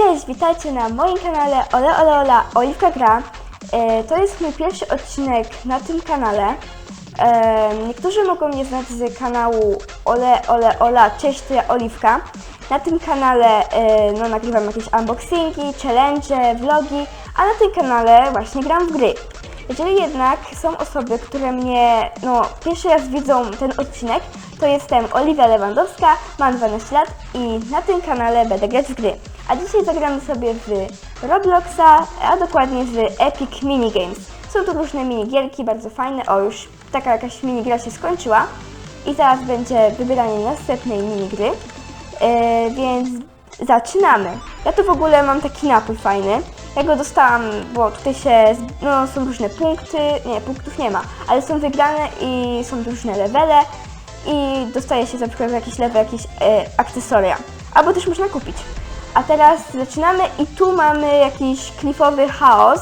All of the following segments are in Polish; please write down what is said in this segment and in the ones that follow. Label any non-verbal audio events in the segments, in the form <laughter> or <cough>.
Cześć, witajcie na moim kanale Ole Ole Ola Oliwka Gra. E, to jest mój pierwszy odcinek na tym kanale. E, niektórzy mogą mnie znać z kanału Ole Ole Ola Cześć, to ja Oliwka. Na tym kanale e, no, nagrywam jakieś unboxingi, challenge, vlogi, a na tym kanale właśnie gram w gry. Jeżeli jednak są osoby, które mnie no, pierwszy raz widzą ten odcinek, to jestem Oliwia Lewandowska, mam 12 lat i na tym kanale będę grać w gry. A dzisiaj zagramy sobie w Robloxa, a dokładnie w Epic Minigames. Są tu różne minigierki, bardzo fajne. O, już taka jakaś minigra się skończyła i zaraz będzie wybieranie następnej minigry. Yy, więc zaczynamy. Ja tu w ogóle mam taki napój fajny. Ja go dostałam, bo tutaj się, no są różne punkty, nie, punktów nie ma, ale są wygrane i są różne levele i dostaje się na przykład jakiś level jakieś e, akcesoria. Albo też można kupić. A teraz zaczynamy i tu mamy jakiś klifowy chaos.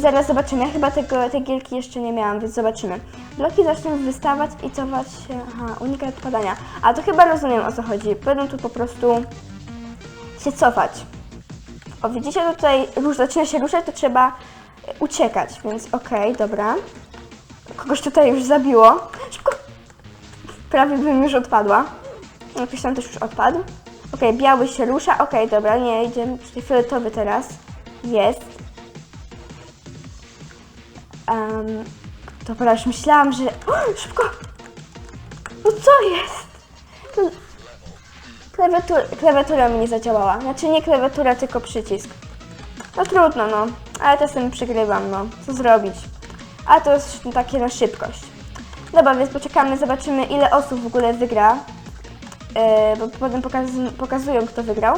Zaraz zobaczymy. Ja chyba tego, tej gierki jeszcze nie miałam, więc zobaczymy. Bloki zaczną wystawać i cofać się. Aha, unikać odpadania. A to chyba rozumiem o co chodzi. Będą tu po prostu się cofać. O, widzicie tutaj róż zaczyna się ruszać, to trzeba e, uciekać, więc okej, dobra. Kogoś tutaj już zabiło. Szybko! Prawie bym już odpadła. Ktoś tam też już odpadł. Okej, biały się rusza. Okej, dobra, nie, idziemy. Tutaj fioletowy teraz jest. Um, dobra, już myślałam, że... O, szybko! No co jest? To... Klawiatura, klawiatura mi nie zadziałała. Znaczy nie klawiatura, tylko przycisk. No trudno, no. Ale czasem przegrywam, no. Co zrobić? A to jest takie na szybkość. Dobra, więc poczekamy, zobaczymy ile osób w ogóle wygra. Yy, bo potem pokaz pokazują, kto wygrał.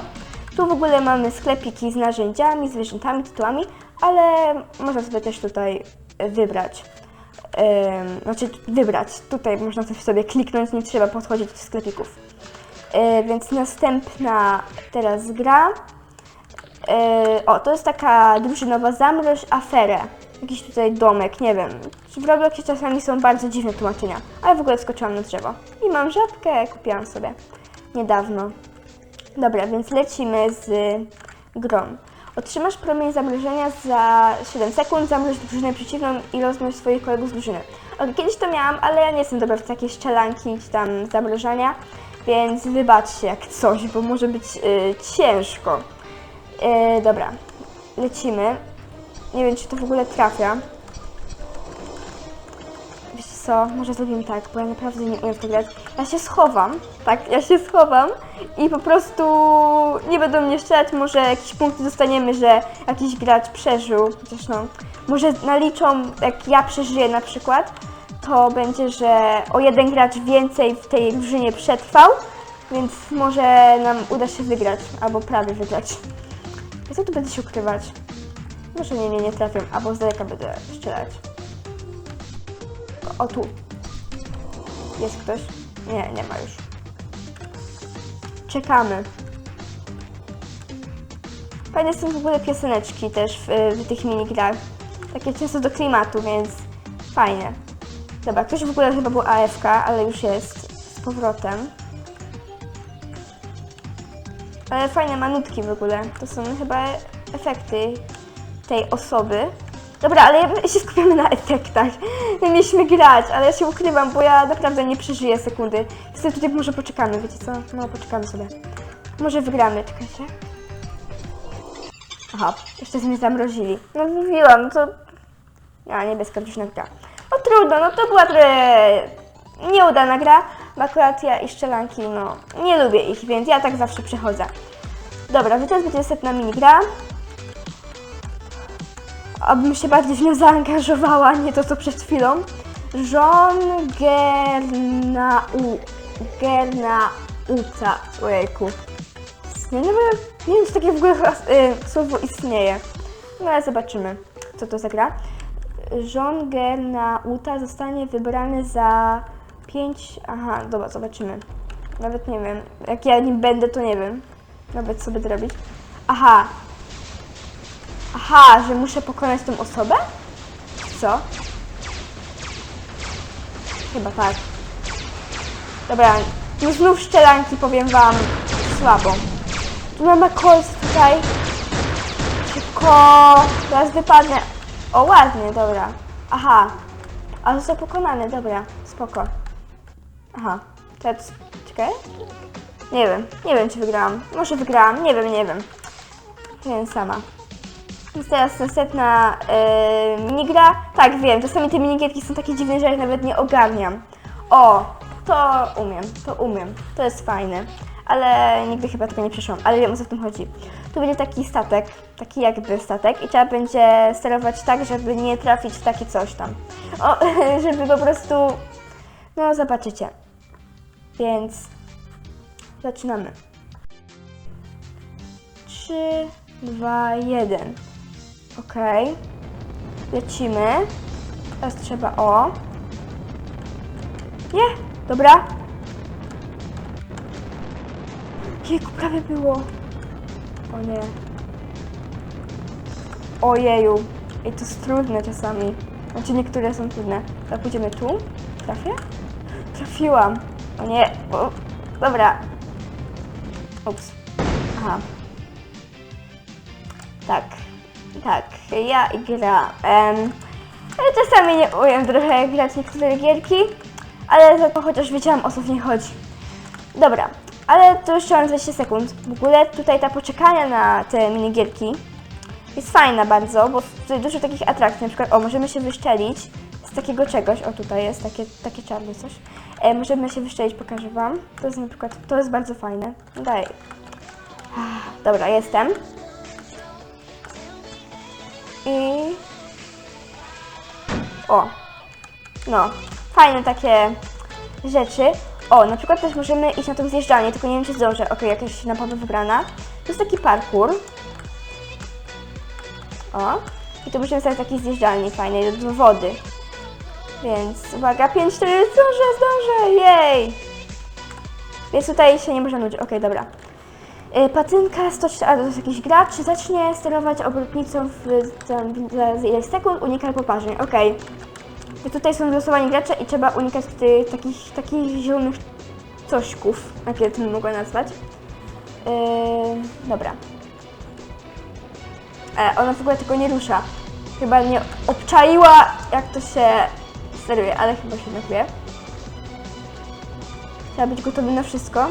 Tu w ogóle mamy sklepiki z narzędziami, zwierzętami, tytułami, ale można sobie też tutaj wybrać. Yy, znaczy wybrać. Tutaj można coś sobie kliknąć, nie trzeba podchodzić do sklepików. Yy, więc następna teraz gra. O, to jest taka drużynowa zamroź aferę. Jakiś tutaj domek, nie wiem. W Robloxie czasami są bardzo dziwne tłumaczenia, ale w ogóle skoczyłam na drzewo. I mam żabkę, kupiłam sobie niedawno. Dobra, więc lecimy z grą. Otrzymasz promień zamrożenia za 7 sekund, zamroź drużynę przeciwną i rozmnoż swoich kolegów z drużyny. Ok, kiedyś to miałam, ale ja nie jestem dobra w takie szczelanki czy tam zamrożenia, więc wybaczcie jak coś, bo może być y, ciężko. Y, dobra, lecimy. Nie wiem, czy to w ogóle trafia. Wiecie co, może zrobimy tak, bo ja naprawdę nie umiem w to grać. Ja się schowam, tak, ja się schowam i po prostu nie będą mnie strzelać, może jakieś punkty dostaniemy, że jakiś gracz przeżył, chociaż no, może naliczą, jak ja przeżyję na przykład, to będzie, że o jeden gracz więcej w tej drużynie przetrwał, więc może nam uda się wygrać, albo prawie wygrać. I co tu będę się ukrywać? Może nie, nie, nie trafię, albo z daleka będę strzelać. O, tu. Jest ktoś? Nie, nie ma już. Czekamy. Fajne są w ogóle pioseneczki też w, w tych minigrach. Takie często do klimatu, więc fajnie. Dobra, ktoś w ogóle chyba był AFK, ale już jest z powrotem. Ale fajne manutki w ogóle. To są chyba efekty tej osoby. Dobra, ale się skupiamy na efektach. My mieliśmy grać, ale ja się ukrywam, bo ja naprawdę nie przeżyję sekundy. Więc tutaj może poczekamy, wiecie co? No, poczekamy sobie. Może wygramy, czekajcie. Aha, jeszcze mnie zamrozili. No mówiłam, no to... A, niebieska drużyna gra. No trudno, no to była trochę nieudana gra, bo akurat ja i szczelanki, no, nie lubię ich, więc ja tak zawsze przechodzę. Dobra, więc teraz będzie następna minigra. Abym się bardziej w nią zaangażowała, nie to co przed chwilą. Żon Gernau... Gernauta. Ojejku. Nie, nie, wiem, nie wiem, czy takie w ogóle y, słowo istnieje. No ale zobaczymy, co to za gra. Żon Gernauta zostanie wybrany za 5... Aha, dobra, zobaczymy. Nawet nie wiem. Jak ja nim będę, to nie wiem. Nawet co będę robić. Aha. Aha, że muszę pokonać tą osobę? Co? Chyba tak. Dobra, no znów szczelanki powiem wam słabo. Tu mamy Colt tutaj. Szybko! Teraz wypadnę. O, ładnie, dobra. Aha. A został pokonany, dobra. Spoko. Aha. Teraz, czekaj. Nie wiem, nie wiem czy wygrałam. Może wygrałam, nie wiem, nie wiem. Nie wiem sama. Jest teraz następna yy, minigra. Tak, wiem, czasami te minigierki są takie dziwne, że ich nawet nie ogarniam. O, to umiem, to umiem. To jest fajne. Ale nigdy chyba tego nie przeszłam, ale wiem o co w tym chodzi. Tu będzie taki statek, taki jakby statek i trzeba będzie sterować tak, żeby nie trafić w takie coś tam. O, <laughs> żeby po prostu, no zobaczycie. Więc zaczynamy. 3, 2, 1. Okej. Lecimy. Teraz trzeba o. Nie, dobra. Jejku, prawie było. O nie. Ojeju. I to jest trudne czasami. Znaczy niektóre są trudne. To pójdziemy tu. Trafię? Trafiłam. O nie. O, dobra. Ups. Aha. Tak. Ja i gra. Um, czasami nie umiem trochę grać niektóre gierki, ale za to chociaż wiedziałam o co w niej chodzi. Dobra, ale to jeszcze mam 20 sekund. W ogóle tutaj ta poczekania na te minigierki jest fajna bardzo, bo tutaj dużo takich atrakcji, na przykład, o, możemy się wyszczelić z takiego czegoś, o tutaj jest takie, takie czarne coś. E, możemy się wyszczelić, pokażę Wam. To jest na przykład, to jest bardzo fajne. Daj. Dobra, jestem. I... O. No, fajne takie rzeczy. O, na przykład też możemy iść na tą zjeżdżalnię, tylko nie wiem czy zdążę. Okej, jakaś napowa wybrana. To jest taki parkour. O. I tu możemy sobie takiej zjeżdżalni fajnej do wody. Więc uwaga, 5, 4, zdążę, zdążę, jej! Więc tutaj się nie można nudzić. Okej, dobra. Y, Patynka 104, a to jest jakiś gracz, zacznie sterować obrotnicą w, tam, za ileś sekund, unika poparzeń. Okej. I tutaj są wylosowani gracze i trzeba unikać ty, takich, takich zielonych cośków, jak ja to mogę nazwać. Yy, dobra. E, ona w ogóle tego nie rusza. Chyba nie obczaiła, jak to się steruje, ale chyba się wie. Trzeba być gotowy na wszystko.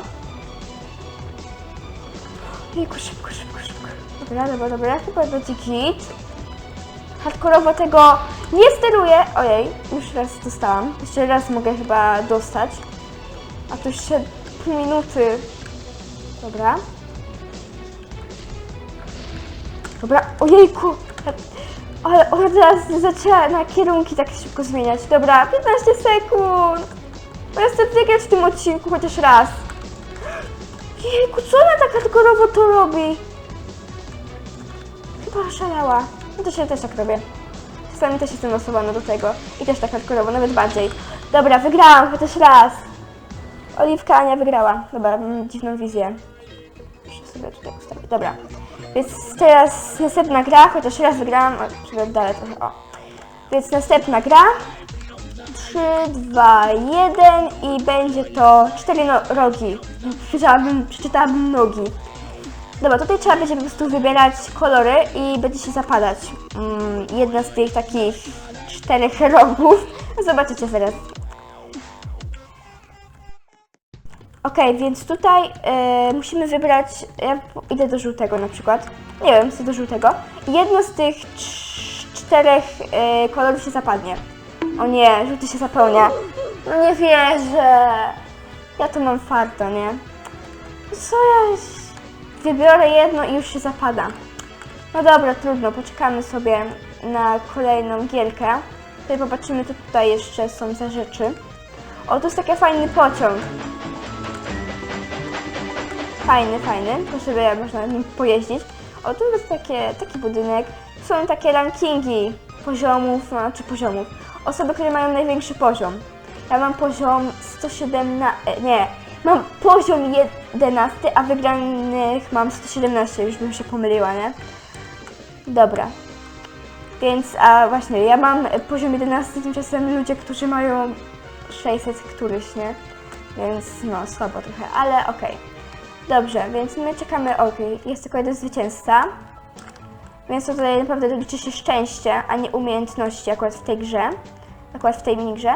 Jejku, szybko, szybko, szybko. Dobra, dobra, dobra, chyba będzie git. Hardkorowo tego nie steruję. Ojej, już raz dostałam. Jeszcze raz mogę chyba dostać. A to jeszcze pół minuty. Dobra. Dobra, ojejku. Ale ona teraz zaczęła na kierunki tak szybko zmieniać. Dobra, 15 sekund. Bo ja chcę w tym odcinku chociaż raz. Jejku, co ona tak hardkorowo to robi? Chyba szalała. No to się też tak robię. Czasami też jestem losowana do tego. I też tak hardkorowo, nawet bardziej. Dobra, wygrałam chociaż raz. Oliwka Ania wygrała. Dobra, mam dziwną wizję. Muszę sobie tutaj ustawić. Dobra. Więc teraz następna gra, chociaż raz wygrałam. O, trzeba dalej trochę. O. Więc następna gra. 3, 2, 1 i będzie to cztery no rogi. Przeczytałabym, przeczytałabym nogi. Dobra, tutaj trzeba będzie po prostu wybierać kolory i będzie się zapadać mm, jedna z tych takich czterech rogów. <laughs> Zobaczycie zaraz. Okej, więc tutaj e, musimy wybrać, ja idę do żółtego na przykład, nie wiem, co do żółtego. Jedno z tych cz- czterech e, kolorów się zapadnie. O nie, żółty się zapełnia. No nie wierzę. Ja tu mam farta, nie? Co ja... Wybiorę jedno i już się zapada. No dobra, trudno, poczekamy sobie na kolejną gierkę. Tutaj popatrzymy, co tutaj jeszcze są za rzeczy. O, to jest taki fajny pociąg. Fajny, fajny. To sobie można nim pojeździć. O, tu jest takie, taki budynek. Są takie rankingi poziomów, znaczy poziomów. Osoby, które mają największy poziom. Ja mam poziom 117, e, nie, mam poziom 11, a wygranych mam 117, już bym się pomyliła, nie? Dobra. Więc, a właśnie, ja mam poziom 11, tymczasem ludzie, którzy mają 600 któryś, nie? Więc, no, słabo trochę, ale okej. Dobrze, więc my czekamy, okej, jest tylko jeden zwycięzca. Więc tutaj naprawdę liczy się szczęście, a nie umiejętności akurat w tej grze. Akurat w tej minigrze.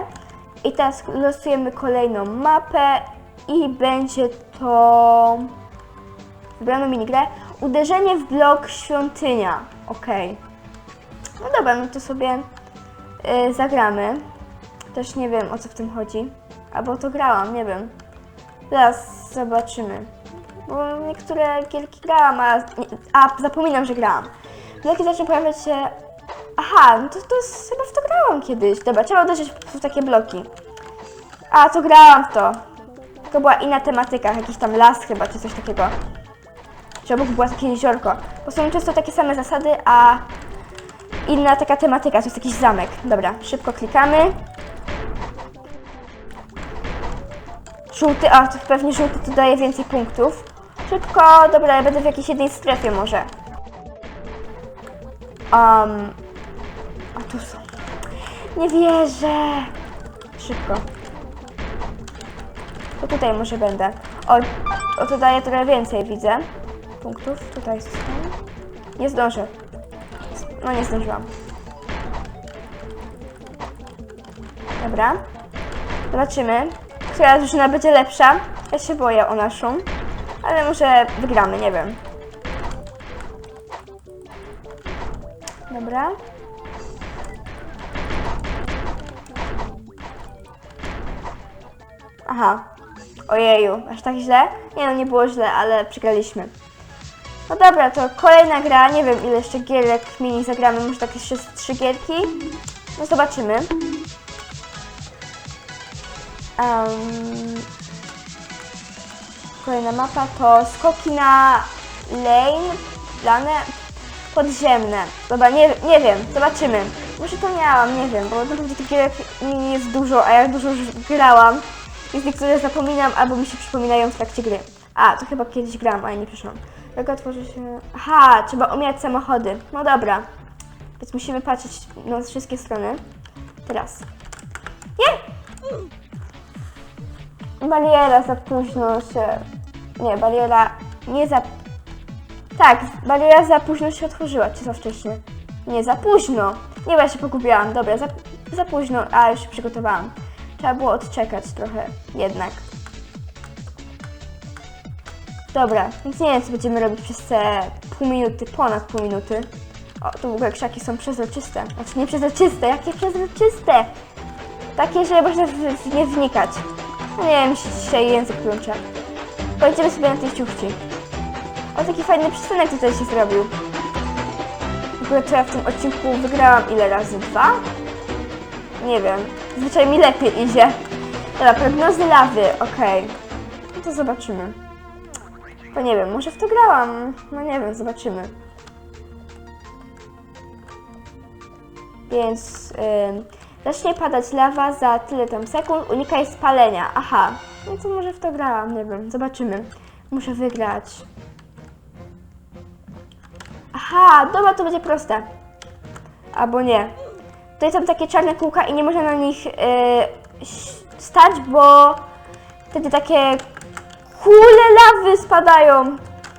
I teraz losujemy kolejną mapę i będzie to... Wybraną minigrę. Uderzenie w blok świątynia. Okej. No dobra, no to sobie y, zagramy. Też nie wiem o co w tym chodzi. Albo to grałam, nie wiem. Zaraz zobaczymy. Bo niektóre gierki grałam, a, a zapominam, że grałam. Bloki zaczną pojawiać się... Aha, no to, to jest, chyba w to grałam kiedyś. Dobra, trzeba uderzyć po prostu w takie bloki. A, to grałam w to. To była inna tematyka, jakiś tam las chyba, czy coś takiego. Czy obok było takie jeziorko. Bo są często takie same zasady, a inna taka tematyka, to jest jakiś zamek. Dobra, szybko klikamy. Żółty, a to pewnie żółty tu daje więcej punktów. Szybko, dobra, ja będę w jakiejś jednej strefie może. Um, a tu są. Nie wierzę. Szybko. To tutaj może będę. O, o to daje trochę więcej, widzę. Punktów. Tutaj są. Nie zdążę. No nie zdążyłam. Dobra. Zobaczymy, która drużyna będzie lepsza. Ja się boję o naszą, ale może wygramy, nie wiem. Dobra. Aha. Ojeju, aż tak źle? Nie no, nie było źle, ale przegraliśmy. No dobra, to kolejna gra, nie wiem ile jeszcze gierek mini zagramy, może takie jeszcze trzy gierki. No zobaczymy. Um, kolejna mapa to skoki na lane, plane podziemne. Dobra, nie, nie wiem, zobaczymy. Może to miałam, nie wiem, bo naprawdę tych gierek nie jest dużo, a ja dużo już grałam. Więc niektóre zapominam albo mi się przypominają w trakcie gry. A, to chyba kiedyś gram, ale nie przyszłam. Jak otworzy się... Aha, trzeba omijać samochody. No dobra. Więc musimy patrzeć na wszystkie strony. Teraz. Nie! Bariera za późno się... Nie, bariera nie za... Tak, bariera za późno się otworzyła, czy za wcześnie? Nie, za późno. Nie, bo ja się pogubiłam. Dobra, za, za późno, a już się przygotowałam. Trzeba było odczekać trochę, jednak. Dobra, więc nie wiem, co będziemy robić przez te pół minuty, ponad pół minuty. O, tu w ogóle krzaki są przezroczyste. Znaczy nie przezroczyste, jakie przezroczyste? Takie, że można nie wnikać. No nie wiem, się dzisiaj język plącze. Pojedziemy sobie na tej ciuchci. O, taki fajny przystanek tutaj się zrobił. W ogóle to ja w tym odcinku wygrałam ile razy? Dwa? Nie wiem. Zwyczaj mi lepiej idzie. Dobra, prognozy lawy, okej. No to zobaczymy. To nie wiem, może w to grałam. No nie wiem, zobaczymy. Więc ym, zacznie padać lawa za tyle tam sekund, unikaj spalenia. Aha, no to może w to grałam, nie wiem, zobaczymy. Muszę wygrać. Aha, dobra, to będzie proste. Albo nie. Tutaj są takie czarne kółka i nie można na nich yy, stać, bo wtedy takie kule lawy spadają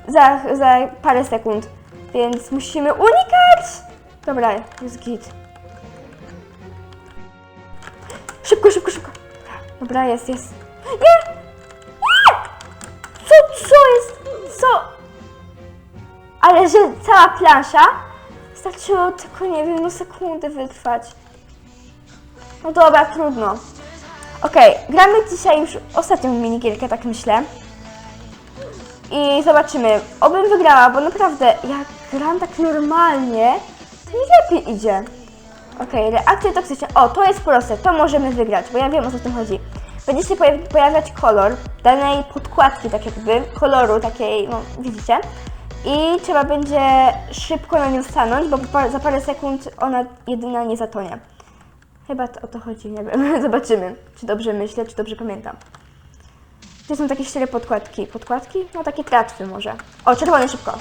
za, za parę sekund. Więc musimy unikać! Dobra, jest git. Szybko, szybko, szybko. Dobra, jest, jest. Nie! Nie! Co, co jest? Co? Ale że cała plansza Starczyło tylko, nie wiem, no sekundy wytrwać. No dobra, trudno. Okej, gramy dzisiaj już ostatnią minigierkę, tak myślę. I zobaczymy. Obym wygrała, bo naprawdę jak gram tak normalnie, to mi lepiej idzie. Okej, reakcje toksyczne. O, to jest proste, to możemy wygrać, bo ja wiem o co w tym chodzi. Będzie się pojaw- pojawiać kolor danej podkładki, tak jakby, koloru takiej, no widzicie. I trzeba będzie szybko na nią stanąć, bo za parę sekund ona jedyna nie zatonie. Chyba to, o to chodzi, nie wiem. <laughs> Zobaczymy, czy dobrze myślę, czy dobrze pamiętam. To są takie cztery podkładki. Podkładki? No takie tratwy może. O, czerwony szybko.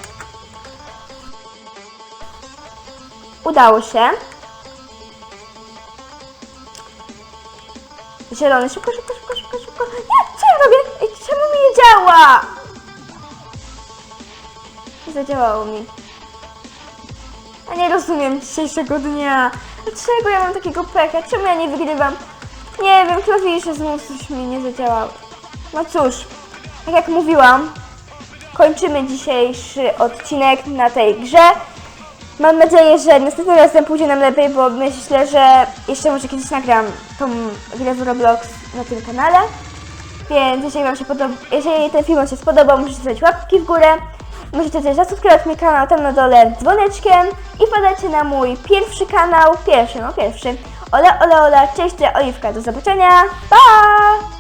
Udało się. Zielony, szybko, szybko, szybko, szybko, szybko. Nie, co ja robię? Ej, czemu mi nie działa? Zadziałało mi. Ja nie rozumiem dzisiejszego dnia. Dlaczego ja mam takiego pecha? Czemu ja nie wygrywam? Nie wiem, klawisze znów coś mi nie zadziałały. No cóż, tak jak mówiłam, kończymy dzisiejszy odcinek na tej grze. Mam nadzieję, że następnym razem pójdzie nam lepiej, bo myślę, że jeszcze może kiedyś nagram tą grę w Roblox na tym kanale. Więc jeżeli Wam się podoba, jeżeli ten film Wam się spodobał, możecie dać łapki w górę. Możecie też zasubskrybować mój kanał tam na dole dzwoneczkiem i podajcie na mój pierwszy kanał, pierwszy, no pierwszy. Ole, ole, ole, cześć, to Oliwka, do zobaczenia, pa!